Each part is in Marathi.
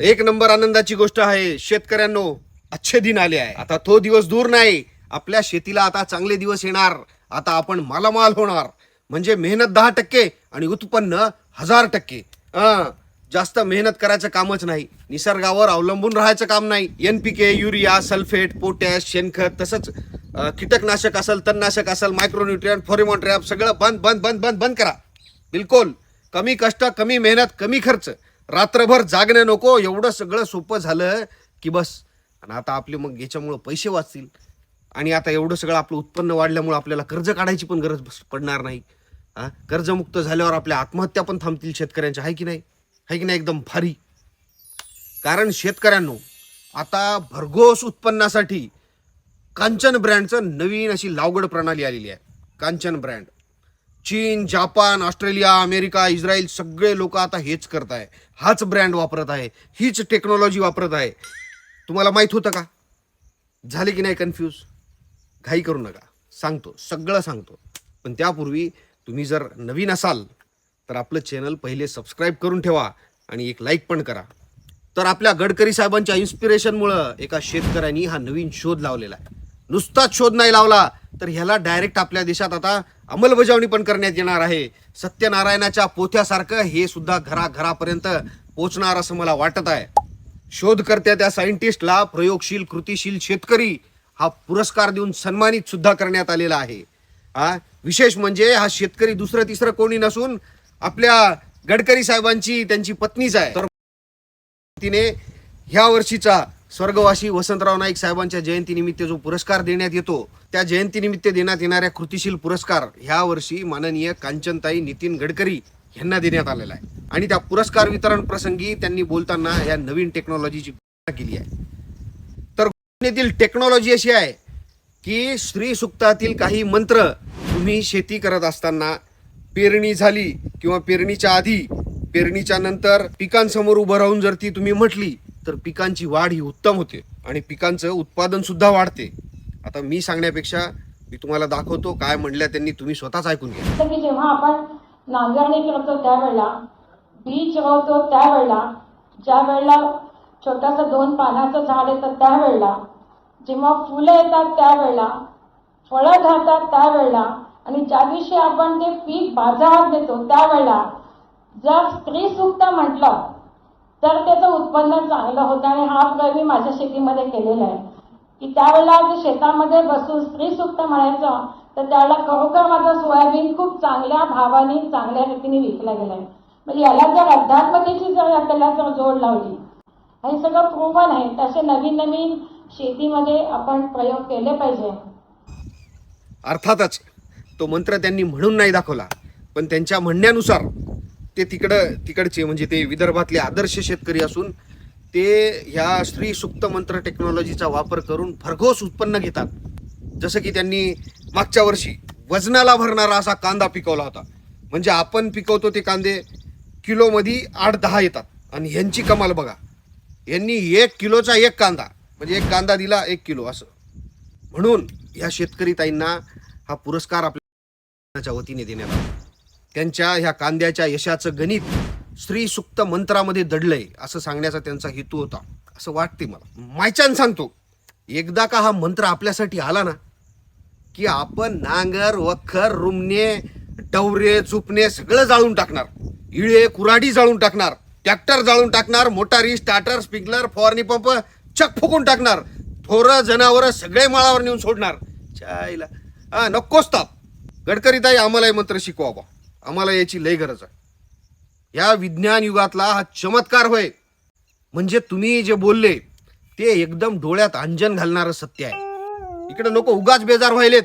एक नंबर आनंदाची गोष्ट आहे. शेतकऱ्यांनो अच्छे दिन आले आहे. आता तो दिवस दूर नाही. आपल्या शेतीला आता चांगले दिवस येणार. आता आपण मालामाल होणार. म्हणजे मेहनत दहा टक्के आणि उत्पन्न हजार टक्के. जास्त मेहनत करायचं कामच नाही. निसर्गावर अवलंबून राहायचं काम नाही. N P K urea sulphate potash शेणखत तसंच कीटकनाशक असेल तणनाशक असेल मायक्रोन्युट्रियन फॉरेमॉन्ट्रॅप सगळं बंद बंद बंद बंद बंद करा. बिलकुल. कमी कष्ट कमी मेहनत कमी खर्च. रात्रभर जागणं नको एवढं सगळं सोपं झालं की बस. आणि आता आपले मग याच्यामुळं पैसे वाचतील. आणि आता एवढं सगळं आपलं उत्पन्न वाढल्यामुळं आपल्याला कर्ज काढायची पण गरज बस- पडणार नाही. हां? कर्जमुक्त झाल्यावर आपल्या आत्महत्या पण थांबतील शेतकऱ्यांच्या आहे की नाही? आहे की नाही? एकदम भारी. कारण शेतकऱ्यांनो आता भरघोस उत्पन्नासाठी कांचन ब्रँडचं नवीन अशी लावगड प्रणाली आलेली आहे. कांचन ब्रँड. चीन जापान ऑस्ट्रेलिया अमेरिका इस्रायल सगळे लोक आता हेच करत आहे हाच ब्रँड वापरत आहे. हीच टेक्नॉलॉजी वापरत आहे. तुम्हाला माहीत होतं का? झाले की नाही कन्फ्यूज घाई करू नका. सांगतो. सगळं सांगतो. पण त्यापूर्वी तुम्ही जर नवीन असाल तर आपलं चॅनल पहिले सबस्क्राईब करून ठेवा आणि एक लाईक पण करा. तर आपल्या गडकरी साहेबांच्या इन्स्पिरेशनमुळं एका शेतकऱ्यांनी हा नवीन शोध लावलेला आहे. नुसताच शोध नाही लावला तर ह्याला डायरेक्ट आपल्या देशात आता अंमलबजावणी पण करण्यात येणार आहे. सत्यनारायणाच्या पोथ्यासारखं हे सुद्धा घराघरापर्यंत पोचणार असं मला वाटत आहे. शोधकर्त्या त्या सायंटिस्टला प्रयोगशील कृतीशील शेतकरी हा पुरस्कार देऊन सन्मानित सुद्धा करण्यात आलेला आहे. हा विशेष म्हणजे हा शेतकरी दुसरं तिसरं कोणी नसून आपल्या गडकरी साहेबांची त्यांची पत्नीच आहे. तर तिने ह्या वर्षीचा स्वर्गवासी वसंतराव नाईक साहेबांच्या जयंतीनिमित्त जो पुरस्कार देण्यात येतो त्या जयंतीनिमित्त देण्यात येणाऱ्या कृतिशील पुरस्कार ह्या वर्षी माननीय कांचनताई नितीन गडकरी यांना देण्यात आलेला आहे. आणि त्या पुरस्कार वितरण प्रसंगी त्यांनी बोलताना या नवीन टेक्नॉलॉजीची घोषणा केली आहे. तर घोषणेतील टेक्नॉलॉजी अशी आहे की श्री सुक्तातील काही मंत्र तुम्ही शेती करत असताना पेरणी झाली किंवा पेरणीच्या आधी पेरणीच्या नंतर पिकांसमोर उभं राहून जर ती तुम्ही म्हटली तर पिकांची वाढ ही उत्तम होते आणि पिकांचं उत्पादन सुद्धा वाढते. आता मी सांगण्यापेक्षा मी तुम्हाला दाखवतो काय म्हणल्या त्यांनी तुम्ही स्वतःच ऐकून घ्या. की जेव्हा आपण नांगरणी करतो त्यावेळेला बीज रोवतो त्यावेळेला ज्या वेळेला छोटंसं दोन पानाचं झाड येतं त्यावेळेला जेव्हा फुलं येतात त्यावेळेला फळं घालतात त्यावेळेला आणि ज्या दिवशी आपण ते पीक बाजारात देतो त्यावेळेला जर स्त्री सुक्त म्हटलं तर त्याचं उत्पन्न चांगलं होतं आणि हा प्रयोग मी माझ्या शेतीमध्ये केलेला आहे. की त्यावेळेला शेतामध्ये बसून स्त्री सुक्त म्हणायचं तर त्यावेळेला खरोखर माझा सोयाबीन खूप चांगल्या भावाने चांगल्या रीतीने विकला गेलाय म्हणजे याला जर अध्यात्मतेची जर आपल्याला जर जोड लावली हे सगळं प्रूव्हन आहे. तसे नवीन नवीन शेतीमध्ये आपण प्रयोग केले पाहिजे. अर्थातच तो मंत्र त्यांनी म्हणून नाही दाखवला पण त्यांच्या म्हणण्यानुसार ते तिकडं तिकडचे म्हणजे ते विदर्भातले आदर्श शेतकरी असून ते ह्या श्री सुप्त मंत्र टेक्नॉलॉजीचा वापर करून भरघोस उत्पन्न घेतात. जसं की त्यांनी मागच्या वर्षी वजनाला भरणारा असा कांदा पिकवला होता. म्हणजे आपण पिकवतो ते कांदे किलोमध्ये आठ दहा येतात. आणि ह्यांची कमाल बघा. यांनी एक किलोचा एक कांदा म्हणजे एक कांदा दिला एक किलो असं. म्हणून या शेतकरी ताईंना हा पुरस्कार आपल्या वतीने देण्यात आला. त्यांच्या ह्या कांद्याच्या यशाचं गणित श्री सुक्त मंत्रामध्ये दडलंय असं सांगण्याचा त्यांचा हेतू होता. असं वाटते मला. मायचान सांगतो एकदा का हा मंत्र आपल्यासाठी आला ना की आपण नांगर वखर रुमणे डवरे चुपणे सगळं जाळून टाकणार. इळे कुराडी जाळून टाकणार. ट्रॅक्टर जाळून टाकणार मोटारी स्टार्टर स्प्रिंकलर फवारणी पंप चक फुकून टाकणार. थोरं जनावर सगळे माळावर नेऊन सोडणार. चायला. हा नकोच ताप गडकरीताई आम्हालाही आम्हाला हे मंत्र शिकवा बा आम्हाला याची लय गरज आहे. या विज्ञान युगातला हा चमत्कार होय. म्हणजे तुम्ही जे बोलले ते एकदम डोळ्यात अंजन घालणारं सत्य आहे. इकडे लोक उगाच बेजार व्हायलेत.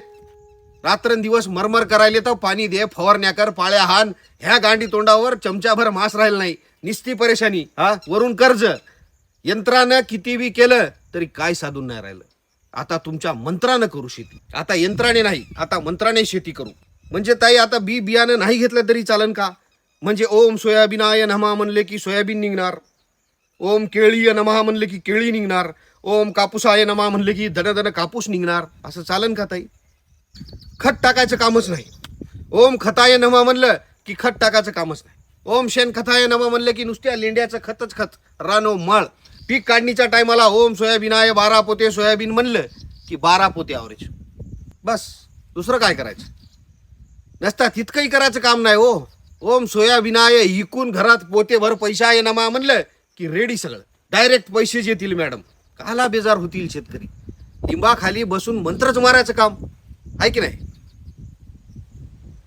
रात्रंदिवस मरमर करायले तर पाणी दे फवारण्या कर पाळ्या हान. ह्या गांडी तोंडावर चमच्याभर मास राहिला नाही. निस्ती परेशानी. हा? वरून कर्ज. यंत्रानं किती बी केलं तरी काय साधून नाही राहिलं. आता तुमच्या मंत्रानं करू शेती. आता यंत्राने नाही आता मंत्राने शेती करू. म्हणजे ताई आता बी बियाणं नाही घेतलं तरी चालन का? म्हणजे ओम सोयाबीनाय नमा म्हणले की सोयाबीन निघणार. ओम केळीय नमहा म्हणले की केळी निघणार. ओम कापूसाय नमा म्हणले की दन कापूस निघणार. असं चालन का ताई? खत टाकायचं कामच नाही. ओम खताय नमा म्हणलं की खत टाकायचं कामच नाही. ओम शेण खताय नमा म्हणलं की नुसत्या लेंड्याचं खतच खत रानो माळ. पीक काढणीच्या टायमाला ओम सोयाबीन आहे बारा पोते सोयाबीन म्हणलं की बारा पोते आवरेज बस दुसरं काय करायचं? नसता तितकंही करायचं काम नाही हो. ओम सोयाबीन आहे इकून घरात पोतेभर पैसा आहे नमा म्हणलं की रेडी सगळं. डायरेक्ट पैसे येतील मॅडम काला बेजार होतील शेतकरी. लिंबाखाली बसून मंत्रच मारायचं काम. आहे की नाही?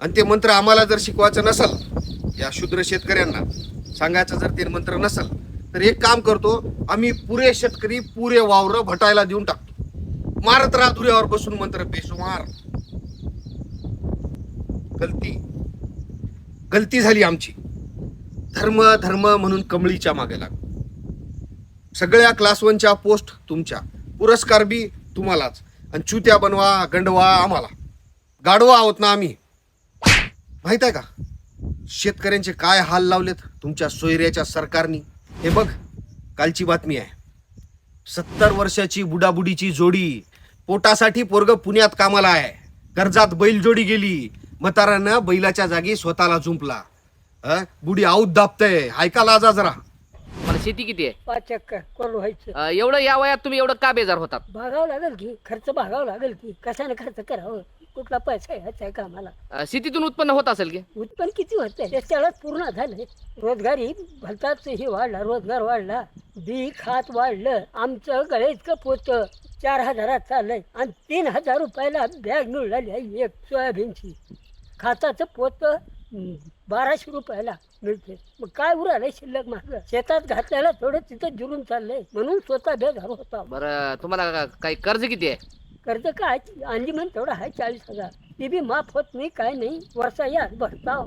आणि ते मंत्र आम्हाला जर शिकवायचं नसल या शूद्र शेतकऱ्यांना सांगायचं जर ते मंत्र नसल तर एक काम करतो आम्ही पुरे शेतकरी पुरे वावर भटायला देऊन टाकतो. मारत राहा धुऱ्यावर बसून मंत्र बेसुमार गलती. गलती झाली आमची. धर्म धर्म म्हणून कमळीच्या मागे लाग. सगळ्या क्लास वनच्या पोस्ट तुमच्या. पुरस्कार बी तुम्हालाच. आणि चुत्या बनवा गंडवा आम्हाला. गाडवा आहोत ना आम्ही. माहीत आहे का? शेतकऱ्यांचे काय हाल लावलेत तुमच्या सोयऱ्याच्या सरकारनी? हे बघ कालची बातमी आहे. सत्तर वर्षाची बुडाबुडीची जोडी. पोटासाठी पोरग पुण्यात कामाला आहे. कर्जात बैलजोडी गेली. म्हातारानं बैलाच्या जागी स्वतःला झुंपला. अं? बुडी आऊत दाबतय. ऐका लाजा जरा. मला शेती किती आहे? पाच एकर कोरडं व्हायचं. अं, एवढं या वयात तुम्ही एवढं का बेजार होतात? भागावं लागेल की खर्च भागावं लागेल की कशाने खर्च करावं? कुठला पैसा यायचा आहे कामाला? अं, शेतीतून उत्पन्न होत असेल की? उत्पन्न किती होतंय? ते त्यालाच पूर्ण झालंय. रोजगारी भलताच हे वाढला रोजगार वाढला बी खात वाढलं आमचं गळे इतकं पोतं चार हजारात चाललंय. आणि तीन हजार रुपयाला बॅग मिळाली आहे एक सोयाबीनची. खाताचं पोतं बाराशे रुपयाला मिळते. मग काय उरालंय शिल्लक मागं? शेतात घातल्याला थोडं तिथं जिरून चाललंय. म्हणून स्वतः बेजार होता बरं तुम्हाला काही कर्ज किती आहे? कर्ज काय? अंजीमन तेवढं आहे चाळीस हजार. ते बी माफ होत नाही काय नाही. वर्षा या भरताव.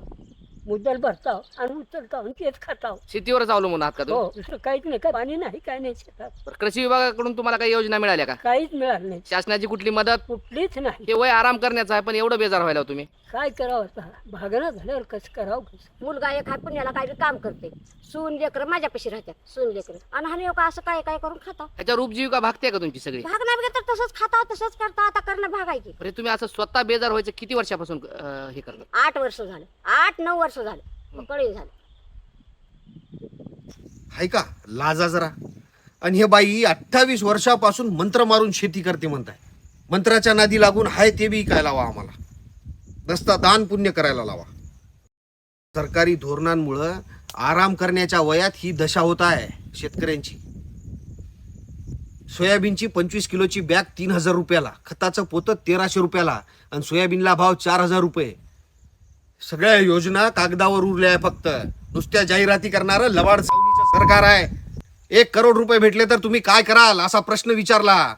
मुद्दल भरताव आणि उचलताव आणि तेच खाताव. शेतीवरच अवलंबून आहात का तुम्ही? हो दुसरं काहीच नाही काय पाणी नाही काय नाही शेतात. बरं, कृषी विभागाकडून तुम्हाला काही योजना मिळाल्या का? काहीच मिळालं नाही. शासनाची कुठली मदत? कुठलीच नाही. हे वय आराम करण्याचं आहे पण एवढं बेजार व्हायला हो तुम्ही. काय करावं आता? भागणं झाल्यावर कसं करावं? कसं मुलगा एक हात पुण्याला काय बी काम करते. सून लेकर माझ्यापाशी राहतात सून लेकर. आणि हा लोक असं काय काय करून खाता ह्याच्यावर उपजीविका भागते का तुमची सगळी? भाग नाही बघा तर तसंच खाता तसंच करता आता करणं भाग आहे की बरे तुम्ही असं स्वतः बेजार व्हायचं किती वर्षापासून अं, हे करतात आठ वर्ष झालं. आठ नऊ वर्ष झालं. मग कळी झाले. हाय का? लाजा जरा. आणि हे बाई अठ्ठावीस वर्षापासून मंत्र मारून शेती करते म्हणताय. मंत्राच्या नादी लागून हाय ते बी काय लावा आम्हाला? नसता दान पुण्य करायला लावा. सरकारी धोरणांमुळं आराम करण्याच्या वयात ही दशा होत आहे शेतकऱ्यांची. सोयाबीनची पंचवीस किलोची बॅग तीन हजार रुपयाला खताचं पोतं तेराशे रुपयाला आणि सोयाबीनला भाव चार हजार रुपये. सगळ्या योजना कागदावर उरल्या आहे फक्त. नुसत्या जाहिराती करणारं लवाड सावलीचं सरकार आहे. एक करोड रुपये भेटले तर तुम्ही काय कराल असा प्रश्न विचारला.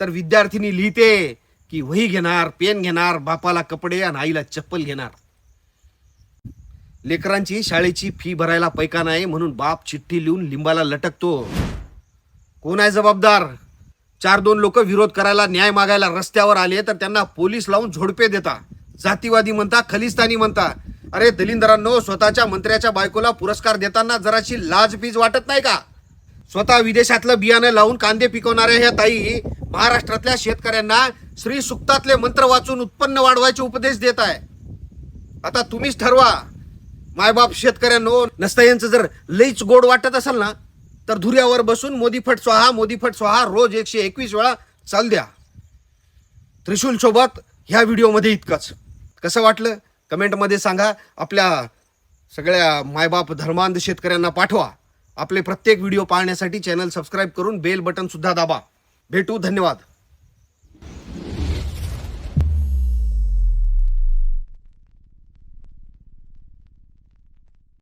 तर विद्यार्थिनी लिहिते की वही घेणार पेन घेणार बापाला कपडे आणि आईला चप्पल घेणार. लेकरांची शाळेची फी भरायला पैका नाही म्हणून बाप चिठ्ठी लिहून लिंबाला लटकतो. कोण आहे जबाबदार? चार दोन लोक विरोध करायला न्याय मागायला रस्त्यावर आले तर त्यांना पोलीस लावून झोडपे देता. जातीवादी म्हणता खलिस्तानी म्हणता. अरे दलिंदरांनो स्वतःच्या मंत्र्याच्या बायकोला पुरस्कार देताना जराशी लाजबीज वाटत नाही का? स्वतः विदेशातलं बियाणं लावून कांदे पिकवणाऱ्या ह्या ताई महाराष्ट्रातल्या शेतकऱ्यांना श्री सुक्तातले मंत्र वाचून उत्पन्न वाढवायचे उपदेश देत आहे. आता तुम्हीच ठरवा. मायबाप शेतकऱ्यांनो नसता यांचं जर लईच गोड वाटत असेल ना तर धुऱ्यावर बसून मोदी फट स्वाहा मोदी फट स्वाहा रोज एकशे एकवीस वेळा चाल द्या. त्रिशूल सोबत ह्या व्हिडिओमध्ये इतकंच. कसं वाटलं? कमेंटमध्ये सांगा. आपल्या सगळ्या मायबाप धर्मांध शेतकऱ्यांना पाठवा. आपले प्रत्येक व्हिडिओ पाहण्यासाठी चॅनल सबस्क्राईब करून बेल बटनसुद्धा दाबा. भेटू धन्यवाद.